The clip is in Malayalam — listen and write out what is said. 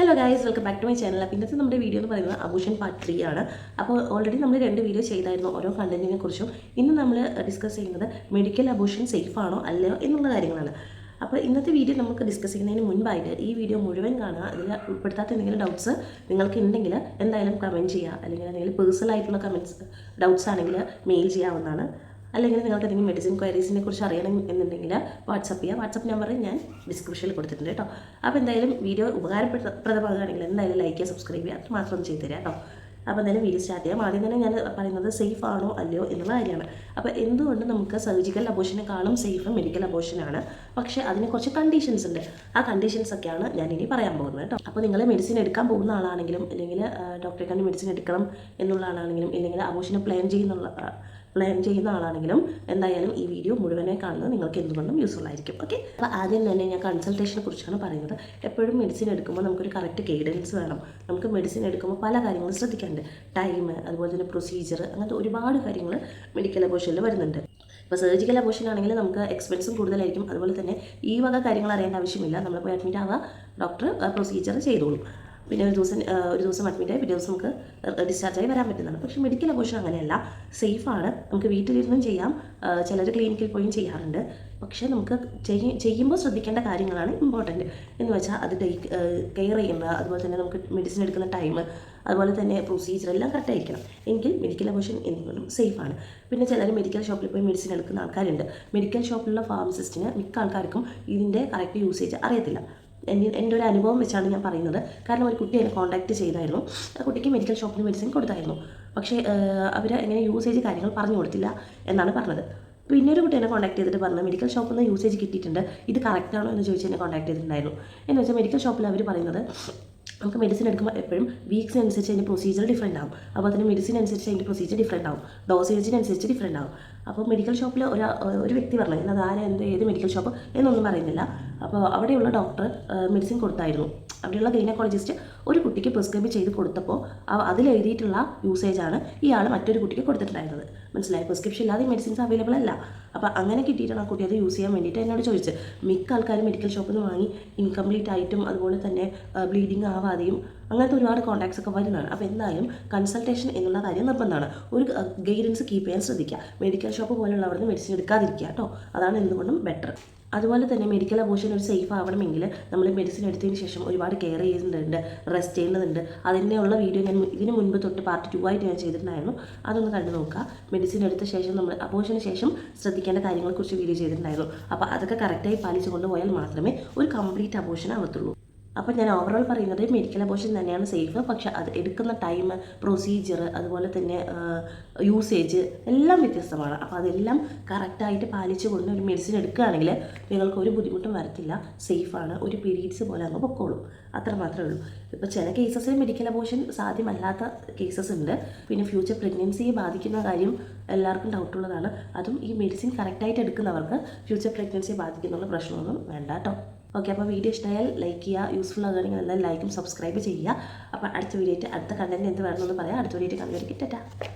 Hello guys welcome back to my channel അപ്പോൾ ഇന്നത്തെ നമ്മുടെ വീഡിയോ എന്ന് പറയുന്നത് അബൂഷൻ പാർട്ട് ത്രീ ആണ്. അപ്പോൾ ഓൾറെഡി നമ്മൾ രണ്ട് വീഡിയോ ചെയ്തായിരുന്നു ഓരോ കണ്ടന്റിനെ കുറിച്ചും. ഇന്ന് നമ്മൾ ഡിസ്കസ് ചെയ്യുന്നത് മെഡിക്കൽ അബൂഷൻ സേഫ് ആണോ അല്ലയോ എന്നുള്ള കാര്യങ്ങളാണ്. അപ്പോൾ ഇന്നത്തെ വീഡിയോ നമുക്ക് ഡിസ്കസ് ചെയ്യുന്നതിന് മുൻപായിട്ട് ഈ വീഡിയോ മുഴുവൻ കാണുക. അതിൽ ഉൾപ്പെടുത്താത്ത എന്തെങ്കിലും ഡൗട്ട്സ് നിങ്ങൾക്ക് ഉണ്ടെങ്കിൽ എന്തായാലും കമന്റ് ചെയ്യുക. അല്ലെങ്കിൽ എന്തെങ്കിലും പേഴ്സണൽ ആയിട്ടുള്ള കമന്റ്സ് ഡൗട്ട്സ് ആണെങ്കിൽ മെയിൽ ചെയ്യാവുന്നതാണ്. അല്ലെങ്കിൽ നിങ്ങൾക്ക് എന്തെങ്കിലും മെഡിസിൻ ക്വയറീസിനെ കുറിച്ച് അറിയണം എന്നുണ്ടെങ്കിൽ വാട്സപ്പ് ചെയ്യുക വാട്സപ്പ് നമ്പർ ഞാൻ ഡിസ്ക്രിപ്ഷനിൽ കൊടുത്തിട്ടുണ്ട് കേട്ടോ. അപ്പോൾ എന്തായാലും വീഡിയോ ഉപകാരപ്രദമാകുകയാണെങ്കിൽ എന്തായാലും ലൈക്ക് ചെയ്യുക സബ്സ്ക്രൈബ് ചെയ്യുക അത് മാത്രം ചെയ്തു തരാം കേട്ടോ. അപ്പോൾ എന്തായാലും വീഡിയോ സ്റ്റാർട്ട് ചെയ്യാം. ആദ്യം തന്നെ ഞാൻ പറയുന്നത് സേഫ് ആണോ അല്ലയോ എന്നുള്ള കാര്യമാണ്. അപ്പോൾ എന്തുകൊണ്ട് നമുക്ക് സർജിക്കൽ അബോഷനെക്കാളും സേഫ് മെഡിക്കൽ അബോഷനാണ് പക്ഷേ അതിന് കുറച്ച് കണ്ടീഷൻസ് ഉണ്ട്. ആ കണ്ടീഷൻസ് ഒക്കെയാണ് ഞാൻ ഇനി പറയാൻ പോകുന്നത് കേട്ടോ. അപ്പോൾ നിങ്ങൾ മെഡിസിൻ എടുക്കാൻ പോകുന്ന ആളാണെങ്കിലും അല്ലെങ്കിൽ ഡോക്ടറെ കണ്ട് മെഡിസിൻ എടുക്കണം എന്നുള്ള ആളാണെങ്കിലും ഇല്ലെങ്കിൽ അബോഷനെ പ്ലാൻ ചെയ്യുന്നുള്ള പ്ലാൻ ചെയ്യുന്ന ആളാണെങ്കിലും എന്തായാലും ഈ വീഡിയോ മുഴുവനെ കാണുന്നത് നിങ്ങൾക്ക് എന്തുകൊണ്ടും യൂസ്ഫുൾ ആയിരിക്കും. ഓക്കെ അപ്പോൾ ആദ്യം തന്നെ ഞാൻ കൺസൾട്ടേഷനെ കുറിച്ചാണ് പറയുന്നത്. എപ്പോഴും മെഡിസിൻ എടുക്കുമ്പോൾ നമുക്കൊരു കറക്റ്റ് ഗൈഡൻസ് വേണം. നമുക്ക് മെഡിസിൻ എടുക്കുമ്പോൾ പല കാര്യങ്ങളും ശ്രദ്ധിക്കാനുണ്ട്. ടൈം അതുപോലെ തന്നെ പ്രൊസീജിയർ അങ്ങനത്തെ ഒരുപാട് കാര്യങ്ങൾ മെഡിക്കൽ അബോഷനിൽ വരുന്നുണ്ട്. ഇപ്പോൾ സർജിക്കൽ അബോഷൻ ആണെങ്കിൽ നമുക്ക് എക്സ്പെൻസും കൂടുതലായിരിക്കും. അതുപോലെ തന്നെ ഈ വക കാര്യങ്ങൾ അറിയേണ്ട ആവശ്യമില്ല. നമ്മൾ പോയി അഡ്മിറ്റ് ആവുക ഡോക്ടർ പ്രൊസീജിയർ ചെയ്തോളും. പിന്നെ ഒരു ദിവസം ഒരു ദിവസം അഡ്മിറ്റ് ആയി പിറ്റേ ദിവസം നമുക്ക് ഡിസ്ചാർജ് ആയി വരാൻ പറ്റുന്നതാണ്. പക്ഷേ മെഡിക്കൽ അബോഷൻ അങ്ങനെയല്ല. സേഫാണ് നമുക്ക് വീട്ടിലിരുന്നും ചെയ്യാം. ചിലർ ക്ലിനിക്കിൽ പോയും ചെയ്യാറുണ്ട്. പക്ഷേ നമുക്ക് ചെയ്യ ചെയ്യുമ്പോൾ ശ്രദ്ധിക്കേണ്ട കാര്യങ്ങളാണ് ഇമ്പോർട്ടന്റ് എന്ന് വെച്ചാൽ അത് കെയർ ചെയ്യുന്ന അതുപോലെ തന്നെ നമുക്ക് മെഡിസിൻ എടുക്കുന്ന ടൈം അതുപോലെ തന്നെ പ്രൊസീജിയർ എല്ലാം കറക്റ്റ് ആയിരിക്കണം. എങ്കിൽ മെഡിക്കൽ അബോഷൻ എന്തുകൊണ്ടും സേഫാണ് പിന്നെ ചിലർ മെഡിക്കൽ ഷോപ്പിൽ പോയി മെഡിസിൻ എടുക്കുന്ന ആൾക്കാരുണ്ട്. മെഡിക്കൽ ഷോപ്പിലുള്ള ഫാർമസിസ്റ്റിന് മിക്ക ആൾക്കാർക്കും ഇതിന്റെ കറക്റ്റ് യൂസേജ് അറിയത്തില്ല. എന്റെ എന്റെ ഒരു അനുഭവം വെച്ചാണ് ഞാൻ പറയുന്നത്. കാരണം ഒരു കുട്ടി എന്നെ കോൺടാക്ട് ചെയ്തായിരുന്നു. ആ കുട്ടിക്ക് മെഡിക്കൽ ഷോപ്പിൽ മെഡിസിൻ കൊടുത്തായിരുന്നു. പക്ഷേ അവർ എങ്ങനെ യൂസേജ് കാര്യങ്ങൾ പറഞ്ഞു കൊടുത്തില്ല എന്നാണ് പറഞ്ഞത്. പിന്നെ ഒരു കുട്ടി എന്നെ കോൺടാക്ട് ചെയ്തിട്ട് പറഞ്ഞു മെഡിക്കൽ ഷോപ്പിൽ നിന്ന് യൂസേജ് കിട്ടിയിട്ടുണ്ട്. ഇത് കറക്റ്റ് ആണോ എന്ന് ചോദിച്ച് എന്നെ കോൺടാക്ട് ചെയ്തിട്ടുണ്ടായിരുന്നു. എന്ന് വെച്ചാൽ മെഡിക്കൽ ഷോപ്പിൽ അവർ പറയുന്നത് നമുക്ക് മെഡിസിൻ എടുക്കുമ്പോൾ എപ്പോഴും വീക്സ് അനുസരിച്ച് അതിന്റെ പ്രൊസീജിയർ ഡിഫറെന്റ് ആവും. അപ്പോൾ അതിന് മെഡിസിൻ അനുസരിച്ച് അതിന്റെ പ്രൊസീജിയർ ഡിഫറെന്റ് ആവും. ഡോസേജിനനുസരിച്ച് ഡിഫറെന്റ് ആവും. അപ്പോൾ മെഡിക്കൽ ഷോപ്പിൽ ഒരു ഒരു വ്യക്തി പറഞ്ഞു അത് ആരെ? എന്ത് ഏത് മെഡിക്കൽ ഷോപ്പ് എന്നൊന്നും പറയുന്നില്ല. അപ്പോൾ അവിടെയുള്ള ഡോക്ടർ മെഡിസിൻ കൊടുത്തായിരുന്നു. അവിടെയുള്ള ഗൈനക്കോളജിസ്റ്റ് ഒരു കുട്ടിക്ക് പ്രിസ്ക്രൈബ് ചെയ്ത് കൊടുത്തപ്പോൾ ആ- അതിലെഴുതിയിട്ടുള്ള യൂസേജാണ് ഇയാൾ മറ്റൊരു കുട്ടിക്ക് കൊടുത്തിട്ടുണ്ടായിരുന്നത്. മനസ്സിലായി? പ്രിസ്ക്രിപ്ഷൻ ഇല്ലാതെ മെഡിസിൻസ് അവൈലബിൾ അല്ല. അപ്പോൾ അങ്ങനെ കിട്ടിയിട്ടാണ് ആ കുട്ടി അത് യൂസ് ചെയ്യാൻ വേണ്ടിയിട്ട് എന്നോട് ചോദിച്ചത്. മിക്ക ആൾക്കാരും മെഡിക്കൽ ഷോപ്പിൽ നിന്ന് വാങ്ങി ഇൻകംപ്ലീറ്റ് ആയിട്ടും അതുപോലെ തന്നെ ബ്ലീഡിങ് ആവാതെയും അങ്ങനത്തെ ഒരുപാട് കോൺടാക്ട്സ് ഒക്കെ വരുന്നതാണ്. അപ്പോൾ എന്തായാലും കൺസൾട്ടേഷൻ എന്നുള്ള കാര്യം നിർബന്ധമാണ്. ഒരു ഗൈഡൻസ് കീപ്പ് ചെയ്യാൻ ശ്രദ്ധിക്കുക. മെഡിക്കൽ ഷോപ്പ് പോലെയുള്ളവർ മെഡിസിൻ എടുക്കാതിരിക്കുക കേട്ടോ. അതാണ് എന്തുകൊണ്ടും ബെറ്റർ അതുപോലെ തന്നെ മെഡിക്കൽ അബോഷൻ ഒരു സേഫ് ആവണമെങ്കിൽ നമ്മൾ മെഡിസിൻ എടുത്തതിന് ശേഷം ഒരുപാട് കെയർ ചെയ്യുന്നുണ്ട് റെസ്റ്റ് ചെയ്യേണ്ടതുണ്ട് അതിന്റെയുള്ള വീഡിയോ ഞാൻ ഇതിന് മുൻപ് തൊട്ട് പാർട്ട് ടു ആയിട്ട് ഞാൻ ചെയ്തിട്ടുണ്ടായിരുന്നു. അതൊന്ന് കണ്ടു നോക്കുക. മെഡിസിൻ എടുത്ത ശേഷം നമ്മൾ അബോഷന് ശേഷം ശ്രദ്ധിക്കേണ്ട കാര്യങ്ങളെക്കുറിച്ച് വീഡിയോ ചെയ്തിട്ടുണ്ടായിരുന്നു. അപ്പോൾ അതൊക്കെ കറക്റ്റായി പാലിച്ചു കൊണ്ടുപോയാൽ മാത്രമേ ഒരു കംപ്ലീറ്റ് അബോഷൻ ആവത്തുള്ളൂ. അപ്പോൾ ഞാൻ ഓവറോൾ പറയുന്നത് മെഡിക്കൽ അബോഷൻ തന്നെയാണ് സേഫ് പക്ഷേ അത് എടുക്കുന്ന ടൈം പ്രൊസീജിയർ അതുപോലെ തന്നെ യൂസേജ് എല്ലാം വ്യത്യസ്തമാണ്. അപ്പോൾ അതെല്ലാം കറക്റ്റായിട്ട് പാലിച്ചുകൊണ്ട് ഒരു മെഡിസിൻ എടുക്കുകയാണെങ്കിൽ നിങ്ങൾക്ക് ഒരു ബുദ്ധിമുട്ടും വരത്തില്ല. സേഫാണ് ഒരു പീരീഡ്സ് പോലെ അങ്ങ് പൊക്കോളൂ. അത്ര മാത്രമേ ഉള്ളൂ. ഇപ്പോൾ ചില കേസസിൽ മെഡിക്കൽ അബോഷൻ സാധ്യമല്ലാത്ത കേസസ് ഉണ്ട്. പിന്നെ ഫ്യൂച്ചർ പ്രഗ്നൻസിയെ ബാധിക്കുന്ന കാര്യം എല്ലാവർക്കും ഡൗട്ടുള്ളതാണ് അതും ഈ മെഡിസിൻ കറക്റ്റായിട്ട് എടുക്കുന്നവർക്ക് ഫ്യൂച്ചർ പ്രഗ്നൻസിയെ ബാധിക്കുന്നുള്ള പ്രശ്നമൊന്നും വേണ്ട കേട്ടോ ഓക്കെ അപ്പോൾ വീഡിയോ ഇഷ്ടമായാൽ ലൈക്ക് ചെയ്യുക യൂസ്ഫുൾ ആകുകയാണെങ്കിൽ എല്ലാവരും ലൈക്കും സബ്സ്ക്രൈബ് ചെയ്യുക. അപ്പോൾ അടുത്ത വീഡിയോ അടുത്ത കണ്ടന്റ് എന്ത് വേണമെന്ന് പറയാം. അടുത്ത വീഡിയോ കണ്ടുവരിക്കും ടാറ്റാ.